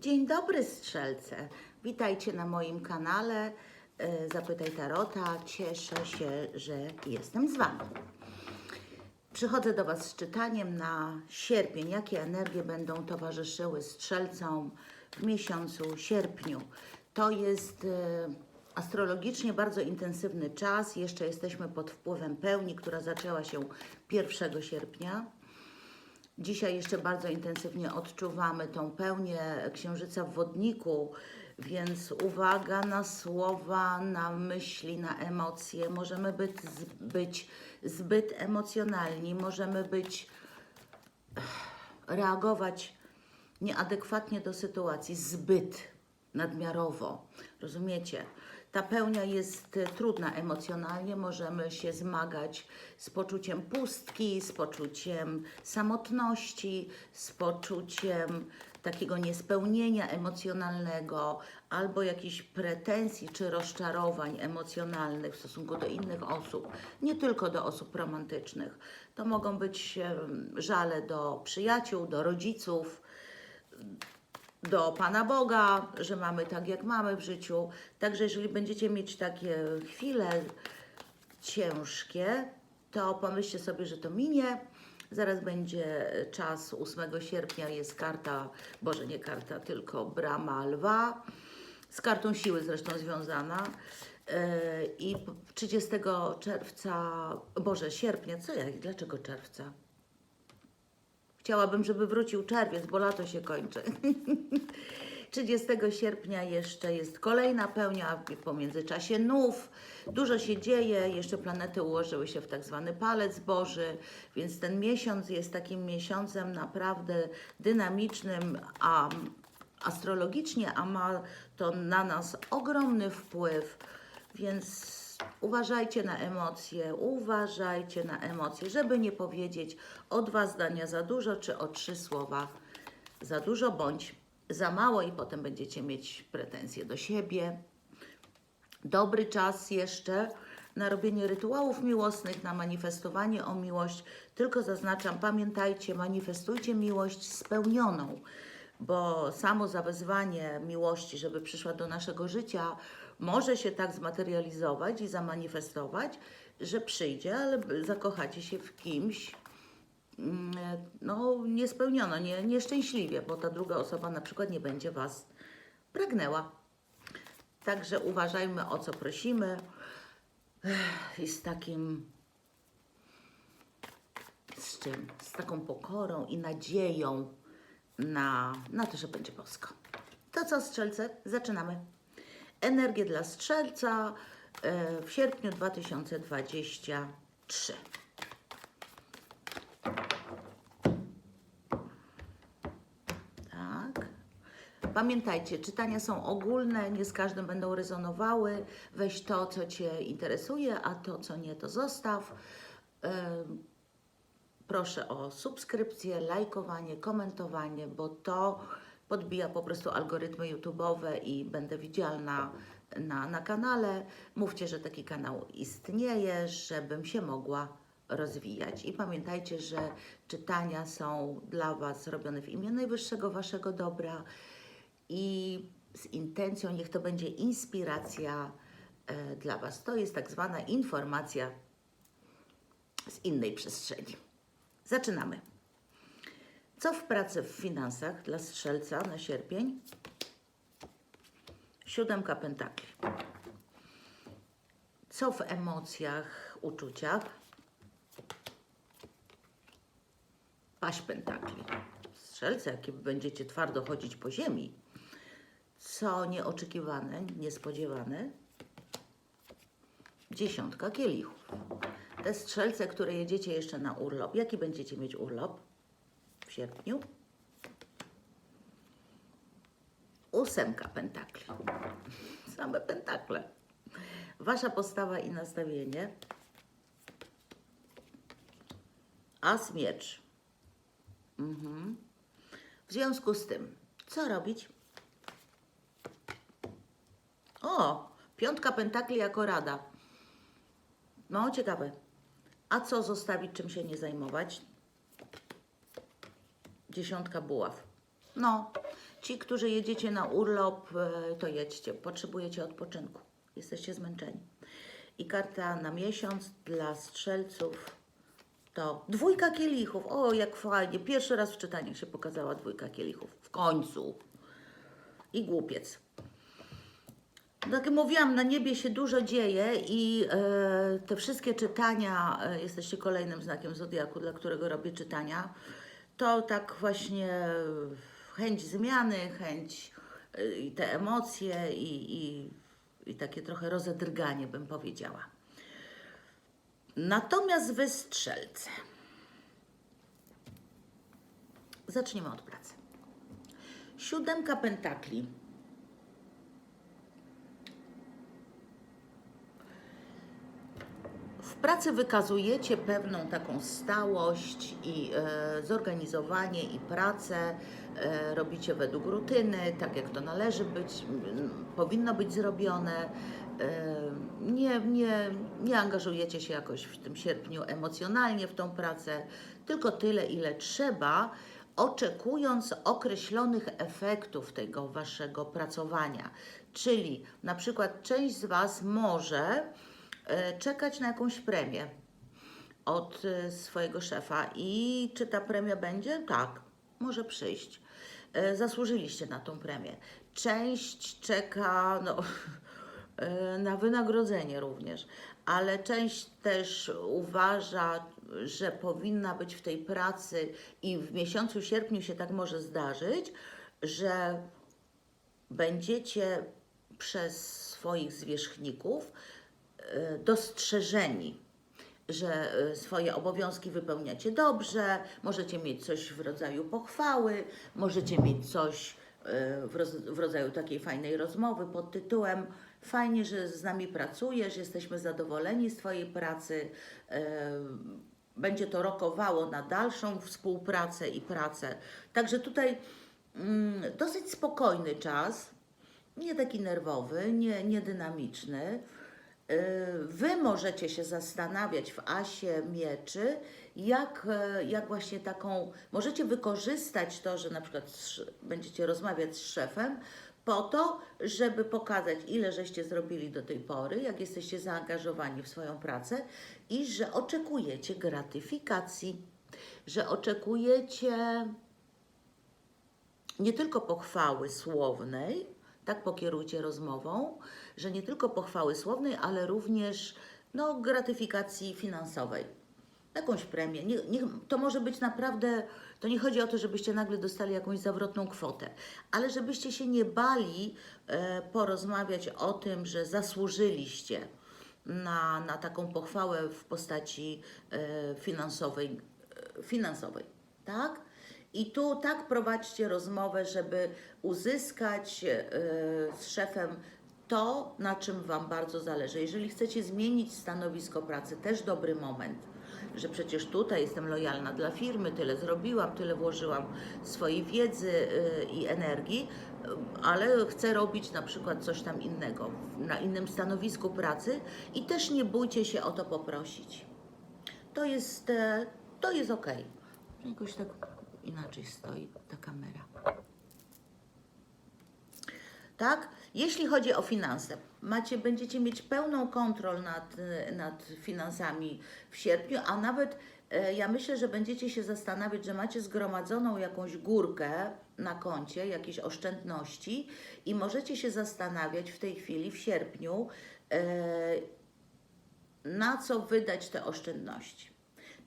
Dzień dobry strzelce. Witajcie na moim kanale e, Zapytaj Tarota. Cieszę się, że jestem z Wami. Przychodzę do Was z czytaniem na sierpień. Jakie energie będą towarzyszyły strzelcom w miesiącu sierpniu? To jest e, astrologicznie bardzo intensywny czas. Jeszcze jesteśmy pod wpływem pełni, która zaczęła się 1 sierpnia. Dzisiaj jeszcze bardzo intensywnie odczuwamy tą pełnię księżyca w wodniku, więc uwaga na słowa, na myśli, na emocje. Możemy być, być zbyt emocjonalni, możemy być, reagować nieadekwatnie do sytuacji, zbyt nadmiarowo. Rozumiecie? Ta pełnia jest e, trudna emocjonalnie, możemy się zmagać z poczuciem pustki, z poczuciem samotności, z poczuciem takiego niespełnienia emocjonalnego albo jakichś pretensji czy rozczarowań emocjonalnych w stosunku do innych osób, nie tylko do osób romantycznych. To mogą być żale do przyjaciół, do rodziców, do Pana Boga, że mamy tak, jak mamy w życiu. Także jeżeli będziecie mieć takie chwile ciężkie, to pomyślcie sobie, że to minie. Zaraz będzie czas 8 sierpnia, jest karta, Boże nie karta, tylko brama lwa, z kartą siły zresztą związana. Yy, I 30 czerwca, Boże, sierpnia, co ja, dlaczego czerwca? Chciałabym, żeby wrócił czerwiec, bo lato się kończy. 30 sierpnia jeszcze jest kolejna pełnia, po międzyczasie nów. Dużo się dzieje, jeszcze planety ułożyły się w tak zwany palec Boży, więc ten miesiąc jest takim miesiącem naprawdę dynamicznym, a astrologicznie, a ma to na nas ogromny wpływ, więc uważajcie na emocje, uważajcie na emocje, żeby nie powiedzieć o dwa zdania za dużo, czy o trzy słowa za dużo, bądź za mało i potem będziecie mieć pretensje do siebie. Dobry czas jeszcze na robienie rytuałów miłosnych, na manifestowanie o miłość. Tylko zaznaczam, pamiętajcie, manifestujcie miłość spełnioną, bo samo zawezwanie miłości, żeby przyszła do naszego życia, może się tak zmaterializować i zamanifestować, że przyjdzie, ale zakochacie się w kimś, mm, no, niespełniono, nie, nieszczęśliwie, bo ta druga osoba na przykład nie będzie Was pragnęła. Także uważajmy, o co prosimy i z takim, z czym? Z taką pokorą i nadzieją na, na to, że będzie bosko. To co, strzelce? Zaczynamy. Energię dla strzelca e, w sierpniu 2023. Tak. Pamiętajcie, czytania są ogólne, nie z każdym będą rezonowały. Weź to, co Cię interesuje, a to, co nie, to zostaw. Em, Proszę o subskrypcję, lajkowanie, komentowanie, bo to podbija po prostu algorytmy YouTube'owe i będę widzialna na, na kanale. Mówcie, że taki kanał istnieje, żebym się mogła rozwijać. I pamiętajcie, że czytania są dla Was robione w imię najwyższego Waszego dobra i z intencją, niech to będzie inspiracja e, dla Was. To jest tak zwana informacja z innej przestrzeni. Zaczynamy. Co w pracy, w finansach dla strzelca na sierpień? Siódemka pentakli. Co w emocjach, uczuciach? Paść pentakli. Strzelce, jakie będziecie twardo chodzić po ziemi. Co nieoczekiwane, niespodziewane? Dziesiątka kielichów. Te strzelce, które jedziecie jeszcze na urlop. Jaki będziecie mieć urlop w sierpniu? Ósemka pentakli. Same pentakle. Wasza postawa i nastawienie. As miecz. Mhm. W związku z tym, co robić? O, piątka pentakli jako rada. No, ciekawe. A co zostawić, czym się nie zajmować? Dziesiątka buław. No, Ci, którzy jedziecie na urlop, e, to jedźcie. Potrzebujecie odpoczynku. Jesteście zmęczeni. I karta na miesiąc dla strzelców to dwójka kielichów. O, jak fajnie. Pierwszy raz w czytaniach się pokazała dwójka kielichów. W końcu. I głupiec. Tak jak mówiłam, na niebie się dużo dzieje i e, te wszystkie czytania, e, jesteście kolejnym znakiem Zodiaku, dla którego robię czytania, to tak właśnie chęć zmiany, chęć e, i te emocje i, i, i takie trochę rozedrganie, bym powiedziała. Natomiast wy strzelce. Zaczniemy od pracy. Siódemka pentakli. Pracy wykazujecie pewną taką stałość i e, zorganizowanie i pracę e, robicie według rutyny, tak jak to należy być, m, powinno być zrobione. E, nie, nie, nie angażujecie się jakoś w tym sierpniu emocjonalnie w tą pracę, tylko tyle, ile trzeba, oczekując określonych efektów tego waszego pracowania. Czyli na przykład część z Was może czekać na jakąś premię od e, swojego szefa i czy ta premia będzie? Tak, może przyjść. E, Zasłużyliście na tą premię. Część czeka no, e, na wynagrodzenie również, ale część też uważa, że powinna być w tej pracy i w miesiącu sierpniu się tak może zdarzyć, że będziecie przez swoich zwierzchników e, dostrzeżeni, że e, swoje obowiązki wypełniacie dobrze, możecie mieć coś w rodzaju pochwały, możecie mieć coś e, w, roz, w rodzaju takiej fajnej rozmowy pod tytułem Fajnie, że z nami pracujesz, jesteśmy zadowoleni z Twojej pracy. Będzie to rokowało na dalszą współpracę i pracę. Także tutaj mm, dosyć spokojny czas, nie taki nerwowy, nie, nie dynamiczny. Yy, Wy możecie się zastanawiać w asie mieczy, jak, e, jak właśnie taką, możecie wykorzystać to, że na przykład będziecie rozmawiać z szefem, po to, żeby pokazać, ile żeście zrobili do tej pory, jak jesteście zaangażowani w swoją pracę i że oczekujecie gratyfikacji, że oczekujecie nie tylko pochwały słownej, tak pokierujcie rozmową, że nie tylko pochwały słownej, ale również no, gratyfikacji finansowej. Jakąś premię. Nie, nie, to może być naprawdę, to nie chodzi o to, żebyście nagle dostali jakąś zawrotną kwotę, ale żebyście się nie bali e, porozmawiać o tym, że zasłużyliście na, na taką pochwałę w postaci e, finansowej, e, finansowej, tak? I tu tak prowadźcie rozmowę, żeby uzyskać e, z szefem to, na czym Wam bardzo zależy. Jeżeli chcecie zmienić stanowisko pracy, też dobry moment, że przecież tutaj jestem lojalna dla firmy, tyle zrobiłam, tyle włożyłam swojej wiedzy e, i energii, ale chcę robić na przykład coś tam innego, na innym stanowisku pracy i też nie bójcie się o to poprosić. To jest, e, to jest ok. Jakoś tak inaczej stoi ta kamera. Tak? Jeśli chodzi o finanse, macie, będziecie mieć pełną kontrolę nad, nad finansami w sierpniu, a nawet e, ja myślę, że będziecie się zastanawiać, że macie zgromadzoną jakąś górkę na koncie, jakieś oszczędności i możecie się zastanawiać w tej chwili, w sierpniu, e, na co wydać te oszczędności.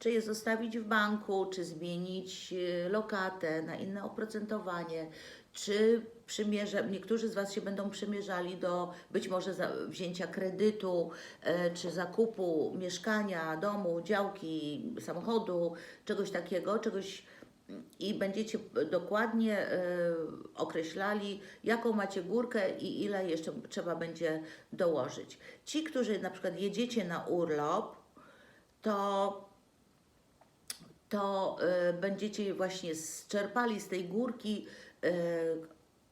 Czy je zostawić w banku, czy zmienić e, lokatę na inne oprocentowanie, czy przymierza, niektórzy z Was się będą przymierzali do być może wzięcia kredytu, e, czy zakupu mieszkania, domu, działki, samochodu, czegoś takiego, czegoś i będziecie dokładnie e, określali, jaką macie górkę i ile jeszcze trzeba będzie dołożyć. Ci, którzy na przykład jedziecie na urlop, to to y, będziecie właśnie czerpali z tej górki y,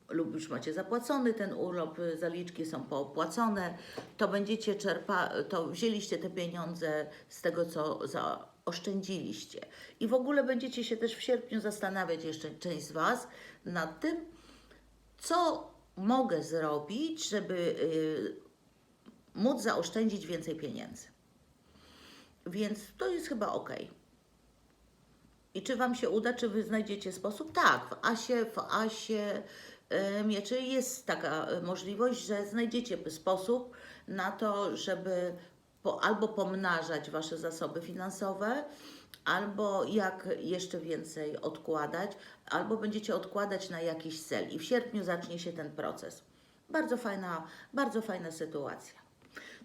lub już macie zapłacony ten urlop, y, zaliczki są poopłacone, to będziecie czerpa, to wzięliście te pieniądze z tego, co zaoszczędziliście. I w ogóle będziecie się też w sierpniu zastanawiać jeszcze część z Was nad tym, co mogę zrobić, żeby móc zaoszczędzić więcej pieniędzy. Więc to jest chyba ok. I czy Wam się uda, czy Wy znajdziecie sposób? Tak, w Asie, w Asie e, Mieczy jest taka e, możliwość, że znajdziecie sposób na to, żeby po, albo pomnażać Wasze zasoby finansowe, albo jak jeszcze więcej odkładać, albo będziecie odkładać na jakiś cel. I w sierpniu zacznie się ten proces. Bardzo fajna, bardzo fajna sytuacja.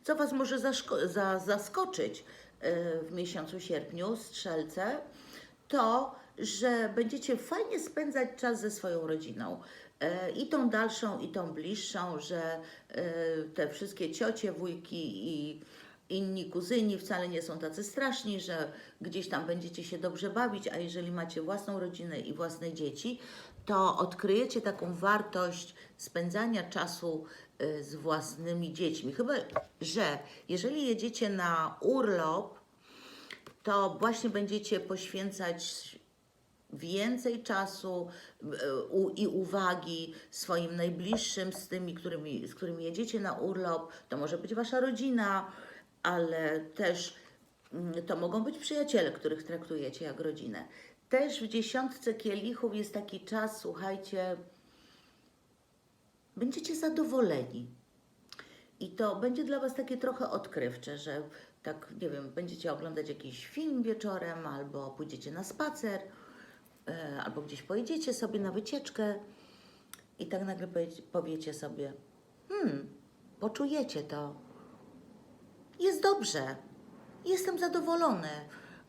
Co Was może zaskoczyć e, w miesiącu sierpniu, strzelce, to, że będziecie fajnie spędzać czas ze swoją rodziną. E, I tą dalszą, i tą bliższą, że e, te wszystkie ciocie, wujki i inni kuzyni wcale nie są tacy straszni, że gdzieś tam będziecie się dobrze bawić, a jeżeli macie własną rodzinę i własne dzieci, to odkryjecie taką wartość spędzania czasu e, z własnymi dziećmi. Chyba, że jeżeli jedziecie na urlop, to właśnie będziecie poświęcać więcej czasu e, i uwagi swoim najbliższym, z tymi, którymi, z którymi jedziecie na urlop. To może być wasza rodzina, ale też mm, to mogą być przyjaciele, których traktujecie jak rodzinę. Też w dziesiątce kielichów jest taki czas, słuchajcie, będziecie zadowoleni. I to będzie dla Was takie trochę odkrywcze, że tak, nie wiem, będziecie oglądać jakiś film wieczorem, albo pójdziecie na spacer, e, albo gdzieś pojedziecie sobie na wycieczkę i tak nagle powie- powiecie sobie, hmm, poczujecie to. Jest dobrze, jestem zadowolony,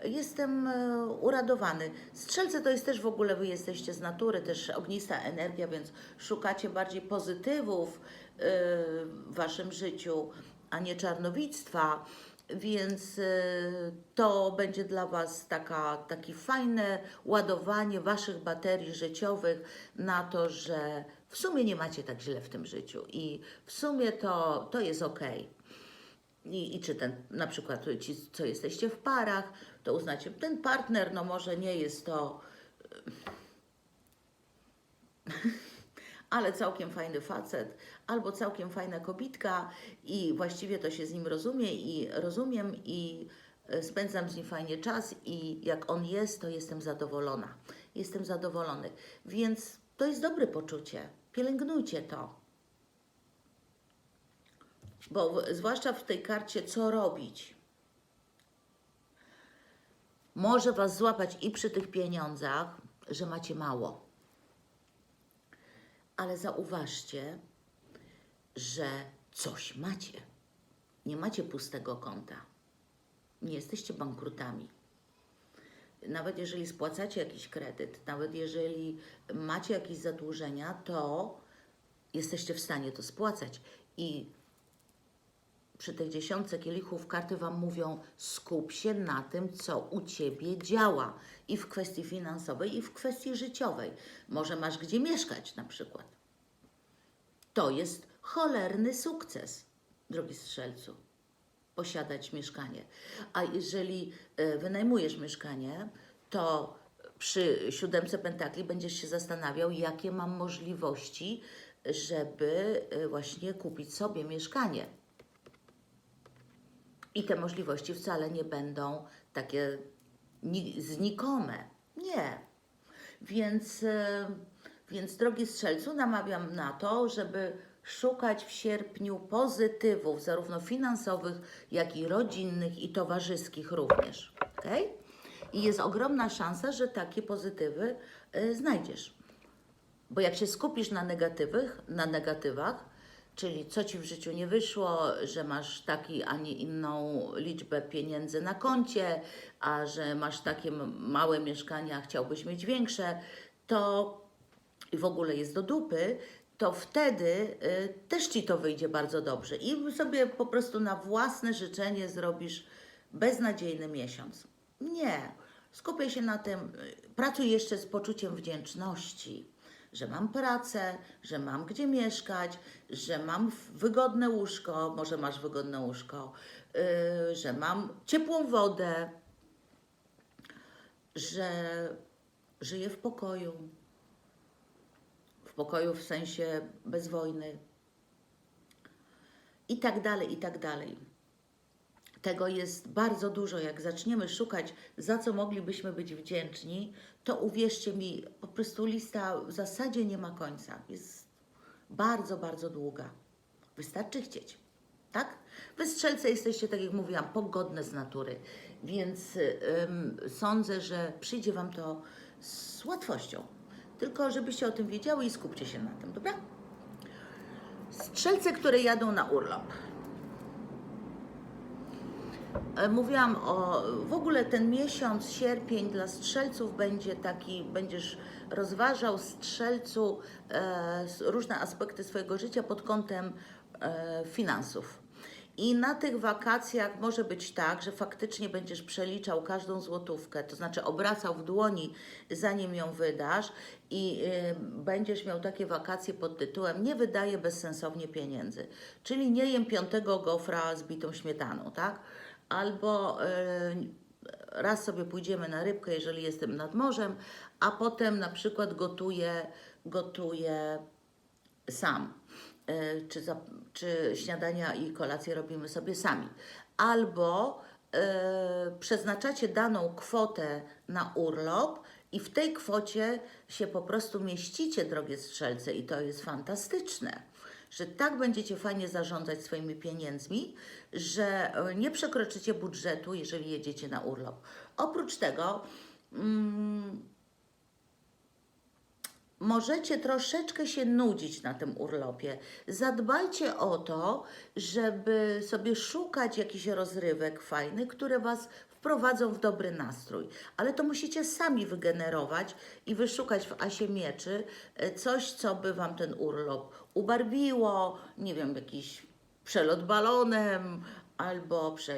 jestem e, uradowany. Strzelce to jest też w ogóle, wy jesteście z natury, też ognista energia, więc szukacie bardziej pozytywów e, w waszym życiu, a nie czarnowictwa. Więc e, to będzie dla Was taka, takie fajne ładowanie Waszych baterii życiowych na to, że w sumie nie macie tak źle w tym życiu i w sumie to, to jest okej. I, I czy ten, na przykład ci, co jesteście w parach, to uznacie, ten partner, no może nie jest to, ale całkiem fajny facet, albo całkiem fajna kobitka i właściwie to się z nim rozumie i rozumiem i e, spędzam z nim fajnie czas i jak on jest, to jestem zadowolona. Jestem zadowolony. Więc to jest dobre poczucie. Pielęgnujcie to. Bo w, zwłaszcza w tej karcie, co robić, może Was złapać i przy tych pieniądzach, że macie mało. Ale zauważcie, że coś macie. Nie macie pustego konta. Nie jesteście bankrutami. Nawet jeżeli spłacacie jakiś kredyt, nawet jeżeli macie jakieś zadłużenia, to jesteście w stanie to spłacać. I przy tej dziesiątce kielichów karty Wam mówią, skup się na tym, co u Ciebie działa. I w kwestii finansowej, i w kwestii życiowej. Może masz gdzie mieszkać na przykład. To jest cholerny sukces, drogi strzelcu, posiadać mieszkanie. A jeżeli e, wynajmujesz mieszkanie, to przy siódemce pentakli będziesz się zastanawiał, jakie mam możliwości, żeby e, właśnie kupić sobie mieszkanie. I te możliwości wcale nie będą takie ni- znikome. Nie. Więc, e, więc drogi strzelcu, namawiam na to, żeby szukać w sierpniu pozytywów, zarówno finansowych, jak i rodzinnych i towarzyskich również. Okay? I jest ogromna szansa, że takie pozytywy e, znajdziesz. Bo jak się skupisz na negatywych, na negatywach, czyli co ci w życiu nie wyszło, że masz taki, a nie inną liczbę pieniędzy na koncie, a że masz takie małe mieszkania, chciałbyś mieć większe, to i w ogóle jest do dupy, to wtedy y, też ci to wyjdzie bardzo dobrze. I sobie po prostu na własne życzenie zrobisz beznadziejny miesiąc. Nie. Skupię się na tym, y, pracuj jeszcze z poczuciem wdzięczności, że mam pracę, że mam gdzie mieszkać, że mam wygodne łóżko, może masz wygodne łóżko, y, że mam ciepłą wodę, że żyję w pokoju, w pokoju w sensie bez wojny i tak dalej, i tak dalej. Tego jest bardzo dużo. Jak zaczniemy szukać, za co moglibyśmy być wdzięczni, to uwierzcie mi, po prostu lista w zasadzie nie ma końca. Jest bardzo, bardzo długa. Wystarczy chcieć. Tak? Wy strzelce jesteście, tak jak mówiłam, pogodne z natury, więc ym, sądzę, że przyjdzie Wam to z łatwością. Tylko żebyście o tym wiedziały i skupcie się na tym, dobra? Strzelce, które jadą na urlop. E, Mówiłam o w ogóle ten miesiąc, sierpień dla strzelców będzie taki, będziesz rozważał strzelcu e, różne aspekty swojego życia pod kątem e, finansów. I na tych wakacjach może być tak, że faktycznie będziesz przeliczał każdą złotówkę, to znaczy obracał w dłoni, zanim ją wydasz, i y, będziesz miał takie wakacje pod tytułem Nie wydaję bezsensownie pieniędzy. Czyli nie jem piątego gofra z bitą śmietaną, tak? Albo y, raz sobie pójdziemy na rybkę, jeżeli jestem nad morzem, a potem na przykład gotuję, gotuję sam. E, Czy, za, czy śniadania i kolacje robimy sobie sami. Albo e, przeznaczacie daną kwotę na urlop i w tej kwocie się po prostu mieścicie, drogie strzelce, i to jest fantastyczne. Że tak będziecie fajnie zarządzać swoimi pieniędzmi, że e, nie przekroczycie budżetu, jeżeli jedziecie na urlop. Oprócz tego, mm, możecie troszeczkę się nudzić na tym urlopie. Zadbajcie o to, żeby sobie szukać jakichś rozrywek fajnych, które Was wprowadzą w dobry nastrój. Ale to musicie sami wygenerować i wyszukać w Asie Mieczy e, coś, co by Wam ten urlop ubarwiło, nie wiem, jakiś przelot balonem, albo prze,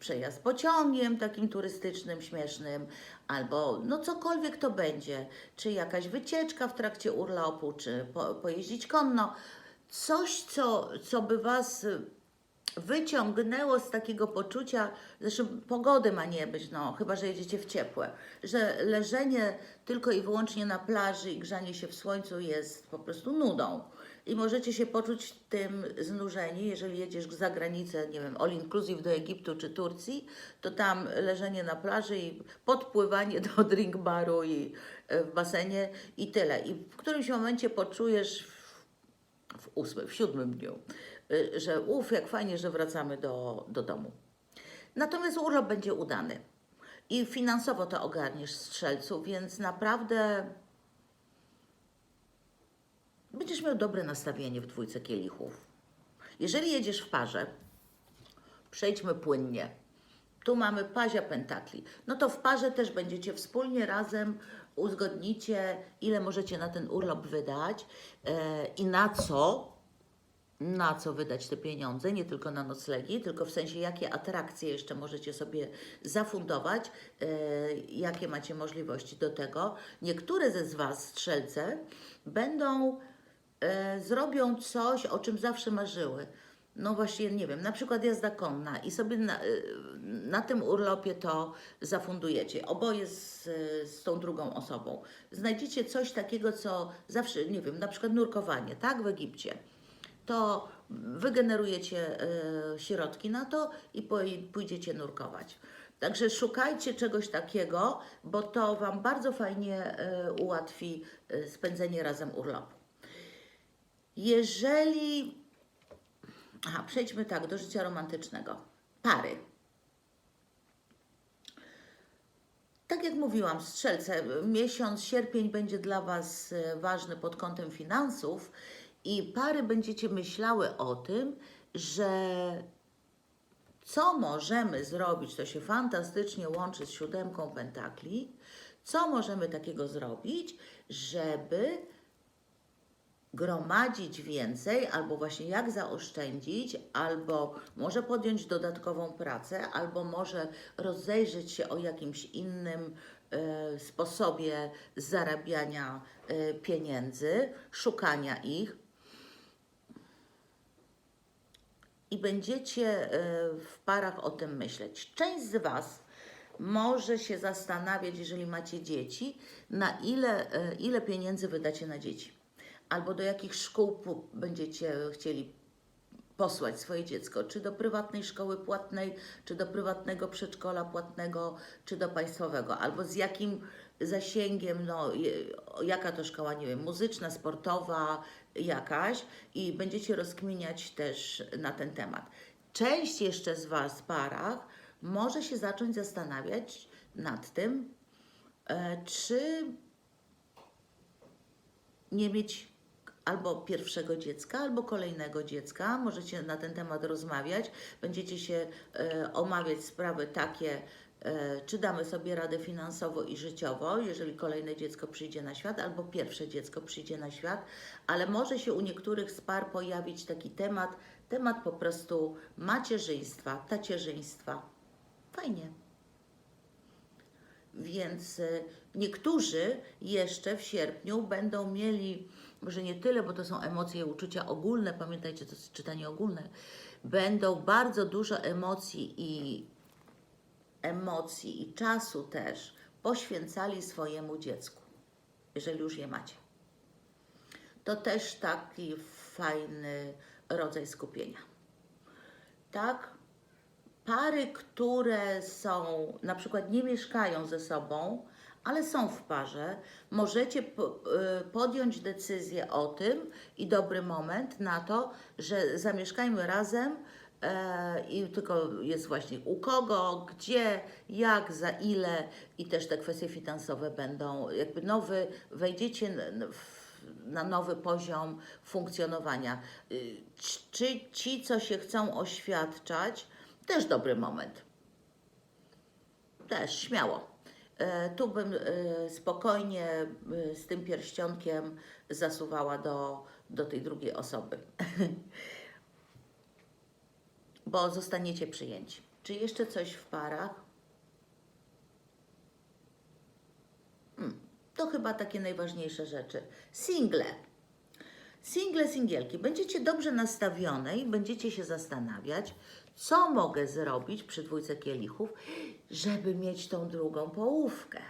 przejazd pociągiem takim turystycznym, śmiesznym, albo no cokolwiek to będzie, czy jakaś wycieczka w trakcie urlopu, czy po, pojeździć konno. Coś, co, co by Was wyciągnęło z takiego poczucia, zresztą pogody ma nie być, no chyba, że jedziecie w ciepłe, że leżenie tylko i wyłącznie na plaży i grzanie się w słońcu jest po prostu nudą. I możecie się poczuć tym znużeni, jeżeli jedziesz za granicę, nie wiem, all inclusive do Egiptu czy Turcji, to tam leżenie na plaży i podpływanie do drink baru i e, w basenie i tyle. I w którymś momencie poczujesz w ósmym, w siódmym dniu, y, że uf, jak fajnie, że wracamy do, do domu. Natomiast urlop będzie udany i finansowo to ogarniesz strzelcu, więc naprawdę będziesz miał dobre nastawienie w dwójce kielichów. Jeżeli jedziesz w parze, przejdźmy płynnie. Tu mamy pazia pentakli. No to w parze też będziecie wspólnie razem uzgodnicie, ile możecie na ten urlop wydać e, i na co, na co wydać te pieniądze, nie tylko na noclegi, tylko w sensie jakie atrakcje jeszcze możecie sobie zafundować, e, jakie macie możliwości do tego. Niektóre ze z Was, strzelce, będą, e, zrobią coś, o czym zawsze marzyły. No właśnie, nie wiem, na przykład jazda konna i sobie na, y, na tym urlopie to zafundujecie, oboje z, z tą drugą osobą. Znajdziecie coś takiego, co zawsze, nie wiem, na przykład nurkowanie, tak, w Egipcie. To wygenerujecie y, środki na to i pójdziecie nurkować. Także szukajcie czegoś takiego, bo to Wam bardzo fajnie y, ułatwi y, spędzenie razem urlopu. Jeżeli Aha, przejdźmy tak do życia romantycznego. Pary. Tak jak mówiłam, strzelce, miesiąc sierpień będzie dla Was e, ważny pod kątem finansów i pary będziecie myślały o tym, że co możemy zrobić, to się fantastycznie łączy z siódemką pentakli, co możemy takiego zrobić, żeby gromadzić więcej, albo właśnie jak zaoszczędzić, albo może podjąć dodatkową pracę, albo może rozejrzeć się o jakimś innym e, sposobie zarabiania e, pieniędzy, szukania ich. I będziecie e, w parach o tym myśleć. Część z Was może się zastanawiać, jeżeli macie dzieci, na ile, ile pieniędzy wydacie na dzieci albo do jakich szkół będziecie chcieli posłać swoje dziecko, czy do prywatnej szkoły płatnej, czy do prywatnego przedszkola płatnego, czy do państwowego, albo z jakim zasięgiem, no, jaka to szkoła, nie wiem, muzyczna, sportowa, jakaś i będziecie rozkminiać też na ten temat. Część jeszcze z Was parach może się zacząć zastanawiać nad tym, e, czy nie mieć albo pierwszego dziecka, albo kolejnego dziecka. Możecie na ten temat rozmawiać. Będziecie się e, omawiać sprawy takie, e, czy damy sobie radę finansowo i życiowo, jeżeli kolejne dziecko przyjdzie na świat, albo pierwsze dziecko przyjdzie na świat, ale może się u niektórych z par pojawić taki temat, temat po prostu macierzyństwa, tacierzyństwa. Fajnie. Więc y, niektórzy jeszcze w sierpniu będą mieli, może nie tyle, bo to są emocje uczucia ogólne, pamiętajcie, to jest czytanie ogólne, będą bardzo dużo emocji i emocji i czasu też poświęcali swojemu dziecku, jeżeli już je macie. To też taki fajny rodzaj skupienia. Tak? pary, które są, na przykład nie mieszkają ze sobą, ale są w parze, możecie y, podjąć decyzję o tym i dobry moment na to, że zamieszkajmy razem e, i tylko jest właśnie u kogo, gdzie, jak, za ile i też te kwestie finansowe będą, jakby nowy, wejdziecie na nowy poziom funkcjonowania. Y, Czy ci, co się chcą oświadczać, też dobry moment. Też, śmiało. E, Tu bym e, spokojnie e, z tym pierścionkiem zasuwała do, do tej drugiej osoby. Bo zostaniecie przyjęci. Czy jeszcze coś w parach? Hmm, to chyba takie najważniejsze rzeczy. Single. Single, singielki, będziecie dobrze nastawione i będziecie się zastanawiać, co mogę zrobić przy dwójce kielichów, żeby mieć tą drugą połówkę.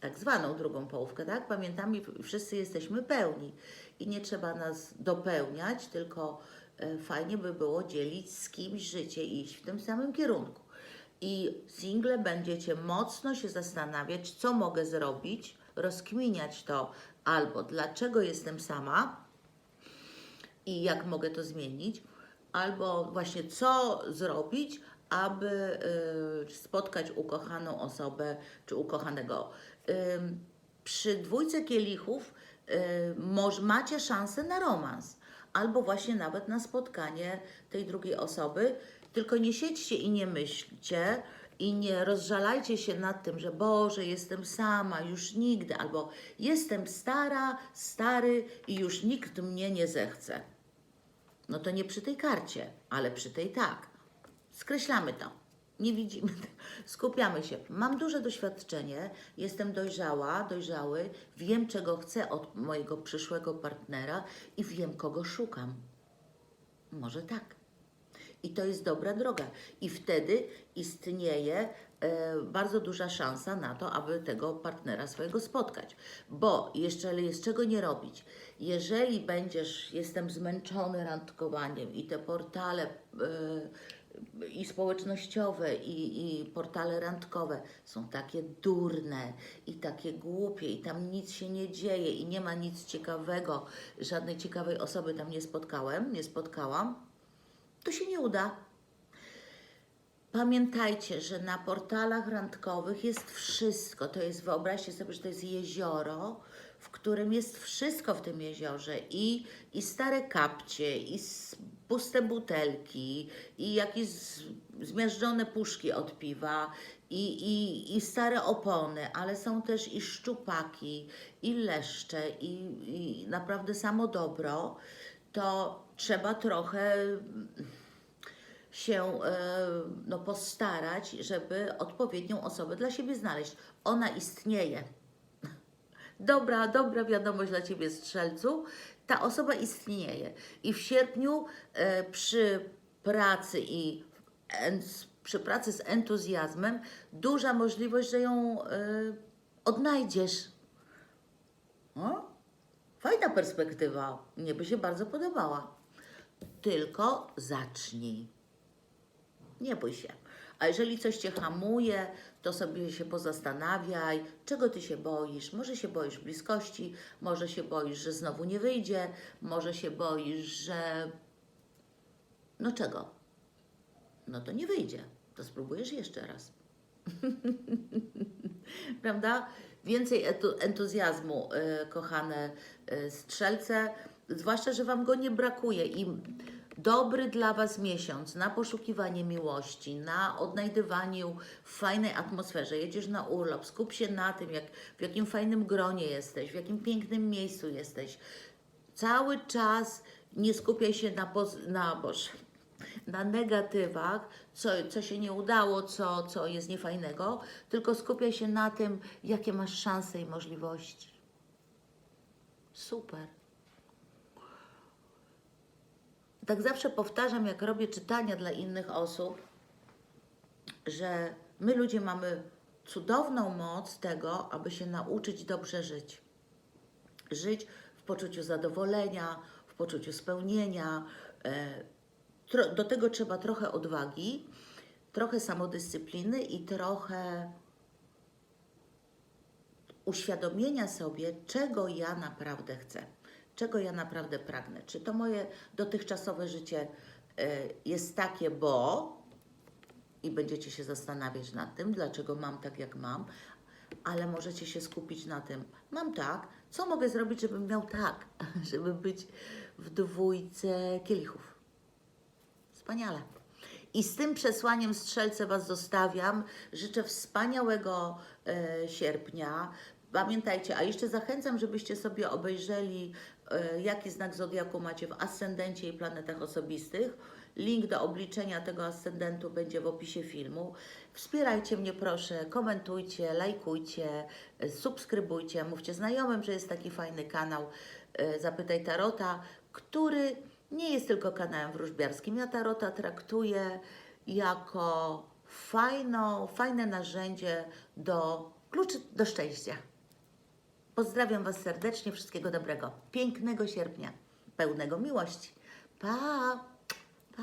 Tak zwaną drugą połówkę, tak? Pamiętamy, wszyscy jesteśmy pełni i nie trzeba nas dopełniać, tylko e, fajnie by było dzielić z kimś życie i iść w tym samym kierunku. I single będziecie mocno się zastanawiać, co mogę zrobić, rozkminiać to albo dlaczego jestem sama, i jak mogę to zmienić, albo właśnie co zrobić, aby y, spotkać ukochaną osobę czy ukochanego. Przy dwójce kielichów y, macie szansę na romans, albo właśnie nawet na spotkanie tej drugiej osoby, tylko nie siedźcie i nie myślcie, i nie rozżalajcie się nad tym, że Boże, jestem sama, już nigdy, albo jestem stara, stary i już nikt mnie nie zechce. No to nie przy tej karcie, ale przy tej tak. Skreślamy to. Nie widzimy. Skupiamy się. Mam duże doświadczenie, jestem dojrzała, dojrzały, wiem czego chcę od mojego przyszłego partnera i wiem kogo szukam. Może tak. I to jest dobra droga. I wtedy istnieje bardzo duża szansa na to, aby tego partnera swojego spotkać. Bo jeszcze jest czego nie robić. Jeżeli będziesz, jestem zmęczony randkowaniem i te portale e, i społecznościowe, i, i portale randkowe są takie durne i takie głupie, i tam nic się nie dzieje, i nie ma nic ciekawego, żadnej ciekawej osoby tam nie spotkałem, nie spotkałam, to się nie uda. Pamiętajcie, że na portalach randkowych jest wszystko. To jest, wyobraźcie sobie, że to jest jezioro, w którym jest wszystko w tym jeziorze. I, i stare kapcie, i puste butelki, i jakieś zmiażdżone puszki od piwa, i, i, i stare opony, ale są też i szczupaki, i leszcze, i, i naprawdę samo dobro. To trzeba trochę się e, no, postarać, żeby odpowiednią osobę dla siebie znaleźć. Ona istnieje. Dobra, dobra wiadomość dla Ciebie, strzelcu. Ta osoba istnieje. I w sierpniu e, przy pracy i przy pracy z entuzjazmem duża możliwość, że ją e, odnajdziesz. Fajna perspektywa. Mnie by się bardzo podobała. Tylko zacznij. Nie bój się. A jeżeli coś cię hamuje, to sobie się pozastanawiaj, czego ty się boisz. Może się boisz bliskości, może się boisz, że znowu nie wyjdzie, może się boisz, że. No czego? No to nie wyjdzie. To spróbujesz jeszcze raz. Prawda? Więcej entuzjazmu, y, kochane y, strzelce, zwłaszcza, że Wam go nie brakuje i dobry dla Was miesiąc na poszukiwanie miłości, na odnajdywaniu w fajnej atmosferze. Jedziesz na urlop, skup się na tym, jak, w jakim fajnym gronie jesteś, w jakim pięknym miejscu jesteś. Cały czas nie skupiaj się na, na Boże, na negatywach, co, co się nie udało, co, co jest niefajnego, tylko skupiaj się na tym, jakie masz szanse i możliwości. Super. Tak zawsze powtarzam, jak robię czytania dla innych osób, że my ludzie mamy cudowną moc tego, aby się nauczyć dobrze żyć. Żyć w poczuciu zadowolenia, w poczuciu spełnienia. E, do tego trzeba trochę odwagi, trochę samodyscypliny i trochę uświadomienia sobie, czego ja naprawdę chcę, czego ja naprawdę pragnę. Czy to moje dotychczasowe życie e, jest takie, bo i będziecie się zastanawiać nad tym, dlaczego mam tak, jak mam, ale możecie się skupić na tym, mam tak, co mogę zrobić, żebym miał tak, żeby być w dwójce kielichów. Wspaniale. I z tym przesłaniem strzelce Was zostawiam. Życzę wspaniałego e, sierpnia. Pamiętajcie, a jeszcze zachęcam, żebyście sobie obejrzeli, jaki znak zodiaku macie w ascendencie i planetach osobistych. Link do obliczenia tego ascendentu będzie w opisie filmu. Wspierajcie mnie proszę, komentujcie, lajkujcie, e, subskrybujcie, mówcie znajomym, że jest taki fajny kanał e, Zapytaj Tarota, który nie jest tylko kanałem wróżbiarskim. Ja Tarota traktuję jako fajno, fajne narzędzie do kluczy do szczęścia. Pozdrawiam Was serdecznie, wszystkiego dobrego, pięknego sierpnia, pełnego miłości. Pa, pa.